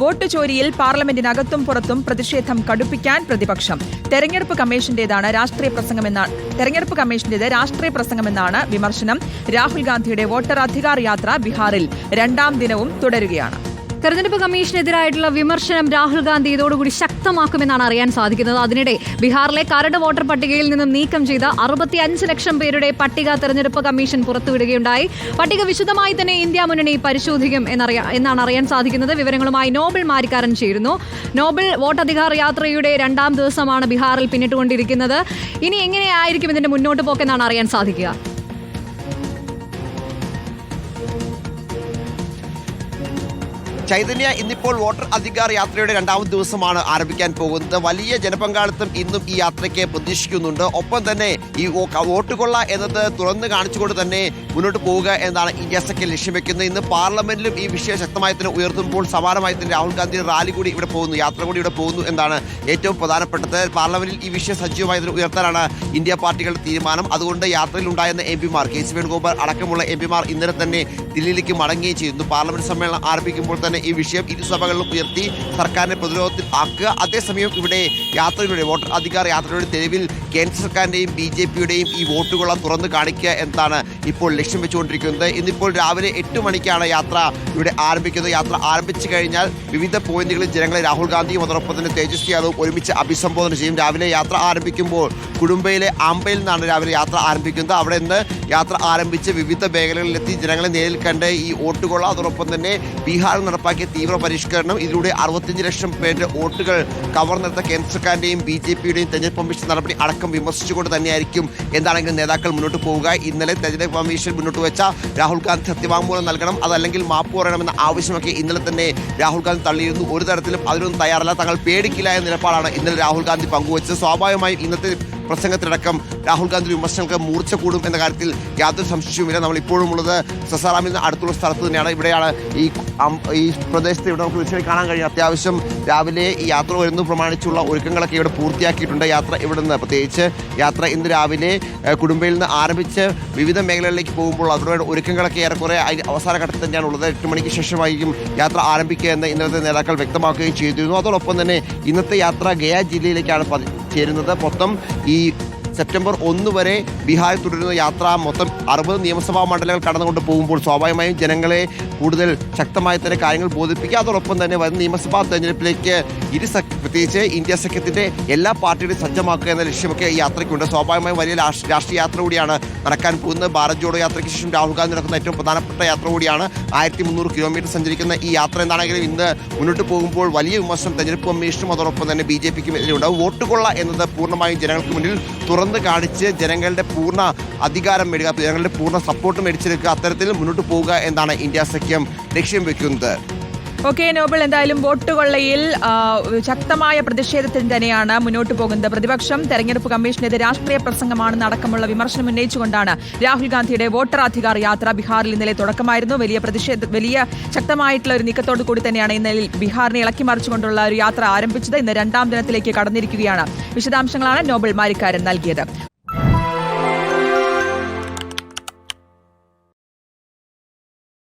Vote ചോരിയിൽ പാർലമെന്റിനകത്തും പുറത്തും പ്രതിഷേധം കടുപ്പിക്കാൻ പ്രതിപക്ഷം. തെരഞ്ഞെടുപ്പ് കമ്മീഷന്റേതാണ് രാഷ്ട്രീയ പ്രസംഗമെന്നാണ് തെരഞ്ഞെടുപ്പ് കമ്മീഷന്റേത് രാഷ്ട്രീയ പ്രസംഗമെന്നാണ് വിമർശനം. രാഹുൽ ഗാന്ധിയുടെ വോട്ടർ അധികാർ യാത്ര ബീഹാറിൽ രണ്ടാം ദിനവും തുടരുകയാണ്. തെരഞ്ഞെടുപ്പ് കമ്മീഷനെതിരായിട്ടുള്ള വിമർശനം രാഹുൽ ഗാന്ധി ഇതോടുകൂടി ശക്തമാക്കുമെന്നാണ് അറിയാൻ സാധിക്കുന്നത്. അതിനിടെ ബീഹാറിലെ കരട് വോട്ടർ പട്ടികയിൽ നിന്നും നീക്കം ചെയ്ത അറുപത്തി അഞ്ച് ലക്ഷം പേരുടെ പട്ടിക തെരഞ്ഞെടുപ്പ് കമ്മീഷൻ പുറത്തുവിടുകയുണ്ടായി. പട്ടിക വിശദമായി തന്നെ ഇന്ത്യ മുന്നണി പരിശോധിക്കും എന്നറിയാ എന്നാണ് അറിയാൻ സാധിക്കുന്നത്. വിവരങ്ങളുമായി നോബൽ മാരിക്കാരൻ ചേരുന്നു. നോബൽ വോട്ടധികാർ യാത്രയുടെ രണ്ടാം ദിവസമാണ് ബീഹാറിൽ പിന്നിട്ടുകൊണ്ടിരിക്കുന്നത്. ഇനി എങ്ങനെയായിരിക്കും ഇതിന്റെ മുന്നോട്ട് പോക്കെന്നാണ് അറിയാൻ സാധിക്കുക. ചൈതന്യ ഇന്നിപ്പോൾ വോട്ടർ അധികാർ യാത്രയുടെ രണ്ടാമത് ദിവസമാണ് ആരംഭിക്കാൻ പോകുന്നത്. വലിയ ജനപങ്കാളിത്തം ഇന്നും ഈ യാത്രയ്ക്ക് പ്രതീക്ഷിക്കുന്നുണ്ട്. ഒപ്പം തന്നെ ഈ വോട്ട് കൊള്ള എന്നത് തുറന്ന് കാണിച്ചുകൊണ്ട് തന്നെ മുന്നോട്ട് പോവുക എന്നാണ് ഇന്ത്യ സഖ്യ ലക്ഷ്യം വെക്കുന്നത്. ഇന്ന് പാർലമെന്റിലും ഈ വിഷയം ശക്തമായി തന്നെ ഉയർത്തുമ്പോൾ സമാനമായി തന്നെ രാഹുൽ ഗാന്ധി റാലി കൂടി ഇവിടെ പോകുന്നു യാത്ര കൂടി ഇവിടെ പോകുന്നു എന്നാണ് ഏറ്റവും പ്രധാനപ്പെട്ടത്. പാർലമെന്റിൽ ഈ വിഷയം സജീവമായി തന്നെ ഉയർത്താനാണ് ഇന്ത്യ പാർട്ടികളുടെ തീരുമാനം. അതുകൊണ്ട് യാത്രയിൽ ഉണ്ടായിരുന്ന എം പിമാർ കെ സി വേണുഗോപാൽ അടക്കമുള്ള എം പിമാർ ഇന്നലെ തന്നെ ദില്ലിയിലേക്ക് മടങ്ങുകയും ചെയ്യുന്നു. പാർലമെന്റ് സമ്മേളനം ആരംഭിക്കുമ്പോൾ തന്നെ ഈ വിഷയം ഇരു സഭകളിലും ഉയർത്തി സർക്കാരിനെ പ്രതിരോധത്തിൽ ആക്കുക. അതേസമയം ഇവിടെ യാത്രയിലൂടെ വോട്ടർ അധികാർ യാത്രയുടെ തെരുവിൽ കേന്ദ്ര സർക്കാരിന്റെയും ബി ജെ പിയുടെയും ഈ വോട്ടുകളെ തുറന്നു കാണിക്കുക എന്നതാണ് ഇപ്പോൾ ലക്ഷ്യം വെച്ചുകൊണ്ടിരിക്കുന്നത്. ഇന്നിപ്പോൾ രാവിലെ എട്ട് മണിക്കാണ് യാത്ര ഇവിടെ ആരംഭിക്കുന്നത്. യാത്ര ആരംഭിച്ചു കഴിഞ്ഞാൽ വിവിധ പോയിന്റുകളിൽ ജനങ്ങളെ രാഹുൽ ഗാന്ധിയും അതോടൊപ്പം തന്നെ തേജസ്വി യാദവും ഒരുമിച്ച് അഭിസംബോധന ചെയ്യും. രാവിലെ യാത്ര ആരംഭിക്കുമ്പോൾ കുടുംബയിലെ ആമ്പയിൽ നിന്നാണ് രാവിലെ യാത്ര ആരംഭിക്കുന്നത്. അവിടെ നിന്ന് യാത്ര ആരംഭിച്ച് വിവിധ മേഖലകളിലെത്തി ജനങ്ങളെ നേരിൽ കണ്ട് ഈ വോട്ടുകൊള്ള. അതോടൊപ്പം തന്നെ ബീഹാറിൽ നടപ്പാക്കിയ തീവ്ര പരിഷ്കരണം. ഇതിലൂടെ അറുപത്തിയഞ്ച് ലക്ഷം പേരുടെ വോട്ടുകൾ കവർന്നെടുത്ത കേന്ദ്ര സർക്കാരിന്റെയും ബി ജെ പിയുടെയും തെരഞ്ഞെടുപ്പ് കമ്മീഷൻ നടപടി അടക്കം വിമർശിച്ചുകൊണ്ട് തന്നെയായിരിക്കും എന്താണെങ്കിലും നേതാക്കൾ മുന്നോട്ട് പോവുക. ഇന്നലെ തെരഞ്ഞെടുപ്പ് കമ്മീഷൻ മുന്നോട്ട് വെച്ച രാഹുൽ ഗാന്ധി സത്യവാങ്മൂലം നൽകണം. അതല്ലെങ്കിൽ മാപ്പ് പറയണമെന്ന ആവശ്യമൊക്കെ ഇന്നലെ തന്നെ രാഹുൽ ഗാന്ധി തള്ളിയിരുന്നു. ഒരു തരത്തിലും അതിനൊന്നും തയ്യാറല്ല. തങ്ങൾ പേടിക്കില്ല എന്ന നിലപാടാണ് ഇന്നലെ രാഹുൽ ഗാന്ധി പങ്കുവച്ചത്. സ്വാഭാവികമായും ഇന്നത്തെ പ്രസംഗത്തിലടക്കം രാഹുൽ ഗാന്ധി വിമർശനങ്ങൾക്ക് മൂർച്ച കൂടും എന്ന കാര്യത്തിൽ യാതൊരു സംശയവുമില്ല. നമ്മൾ ഇപ്പോഴും ഉള്ളത് സസാറാമിൽ നിന്ന് അടുത്തുള്ള സ്ഥലത്ത് തന്നെയാണ്. ഇവിടെയാണ് ഈ ഈ പ്രദേശത്ത് ഇവിടെ നമുക്ക് തീർച്ചയായും കാണാൻ കഴിയും. അത്യാവശ്യം രാവിലെ ഈ യാത്ര വരുന്നു. പ്രമാണിച്ചുള്ള ഒരുക്കങ്ങളൊക്കെ ഇവിടെ പൂർത്തിയാക്കിയിട്ടുണ്ട് യാത്ര ഇവിടെ നിന്ന് പ്രത്യേകിച്ച് യാത്ര ഇന്ന് രാവിലെ കുടുംബയിൽ നിന്ന് ആരംഭിച്ച് വിവിധ മേഖലകളിലേക്ക് പോകുമ്പോൾ അവരുടെ ഒരുക്കങ്ങളൊക്കെ ഏറെക്കുറെ അവസാന ഘട്ടത്തിൽ തന്നെയാണ് ഉള്ളത്. എട്ട് മണിക്ക് ശേഷമായിരിക്കും യാത്ര ആരംഭിക്കുക എന്ന് ഇന്നത്തെ നേതാക്കൾ വ്യക്തമാക്കുകയും ചെയ്തിരുന്നു. അതോടൊപ്പം തന്നെ ഇന്നത്തെ യാത്ര ഗയ ജില്ലയിലേക്കാണ് ചേരുന്നത്. മൊത്തം ഈ സെപ്റ്റംബർ ഒന്ന് വരെ ബീഹാറിൽ തുടരുന്ന യാത്ര മൊത്തം അറുപത് നിയമസഭാ മണ്ഡലങ്ങൾ കടന്നുകൊണ്ട് പോകുമ്പോൾ സ്വാഭാവികമായും ജനങ്ങളെ കൂടുതൽ ശക്തമായി തന്നെ കാര്യങ്ങൾ ബോധിപ്പിക്കുക. അതോടൊപ്പം തന്നെ വരുന്ന നിയമസഭാ തെരഞ്ഞെടുപ്പിലേക്ക് ഇരു പ്രത്യേകിച്ച് ഇന്ത്യ സഖ്യത്തിന്റെ എല്ലാ പാർട്ടിയുടെയും സജ്ജമാക്കുക എന്ന ലക്ഷ്യമൊക്കെ ഈ യാത്രയ്ക്കുണ്ട്. സ്വാഭാവികമായും വലിയ രാഷ്- രാഷ്ട്രീയ യാത്ര കൂടിയാണ് നടക്കാൻ പോകുന്നത്. ഭാരത് ജോഡോ യാത്രയ്ക്ക് ശേഷം രാഹുൽ ഗാന്ധി നടക്കുന്ന ഏറ്റവും പ്രധാനപ്പെട്ട യാത്ര കൂടിയാണ് ആയിരത്തി മുന്നൂറ് കിലോമീറ്റർ സഞ്ചരിക്കുന്ന ഈ യാത്ര. എന്താണെങ്കിലും ഇന്ന് മുന്നോട്ട് പോകുമ്പോൾ വലിയ വിമർശനം തെരഞ്ഞെടുപ്പ് കമ്മീഷനും അതോടൊപ്പം തന്നെ ബി ജെ പിക്കും എതിരെ ഉണ്ടാവും. വോട്ട് കൊള്ള എന്നത് പൂർണമായും ജനങ്ങൾക്ക് മുന്നിൽ തുറന്നു കാണിച്ച് ജനങ്ങളുടെ പൂർണ അധികാരം മേടുക ജനങ്ങളുടെ പൂർണ സപ്പോർട്ട് മേടിച്ചെടുക്കുക അത്തരത്തിൽ മുന്നോട്ട് പോവുക എന്നാണ് ഇന്ത്യ സഖ്യം ലക്ഷ്യം വെക്കുന്നത്. ഓക്കെ നോബൽ എന്തായാലും വോട്ട് കൊള്ളയിൽ ശക്തമായ പ്രതിഷേധത്തിന് തന്നെയാണ് മുന്നോട്ട് പോകുന്നത്. പ്രതിപക്ഷം തെരഞ്ഞെടുപ്പ് കമ്മീഷനെതിരെ രാഷ്ട്രീയ പ്രസംഗമാണെന്ന് അടക്കമുള്ള വിമർശനം ഉന്നയിച്ചുകൊണ്ടാണ് രാഹുൽ ഗാന്ധിയുടെ വോട്ടർ അധികാർ യാത്ര ബീഹാറിൽ ഇന്നലെ തുടക്കമായിരുന്നു. വലിയ പ്രതിഷേധ വലിയ ശക്തമായിട്ടുള്ള ഒരു നീക്കത്തോടു കൂടി തന്നെയാണ് ഇന്നലെ ബീഹാറിനെ ഇളക്കി മറിച്ചുകൊണ്ടുള്ള ഒരു യാത്ര ആരംഭിച്ചത്. ഇന്ന് രണ്ടാം ദിനത്തിലേക്ക് കടന്നിരിക്കുകയാണ്. വിശദാംശങ്ങളാണ് നോബൽ മാരിക്കാരൻ നൽകിയത്.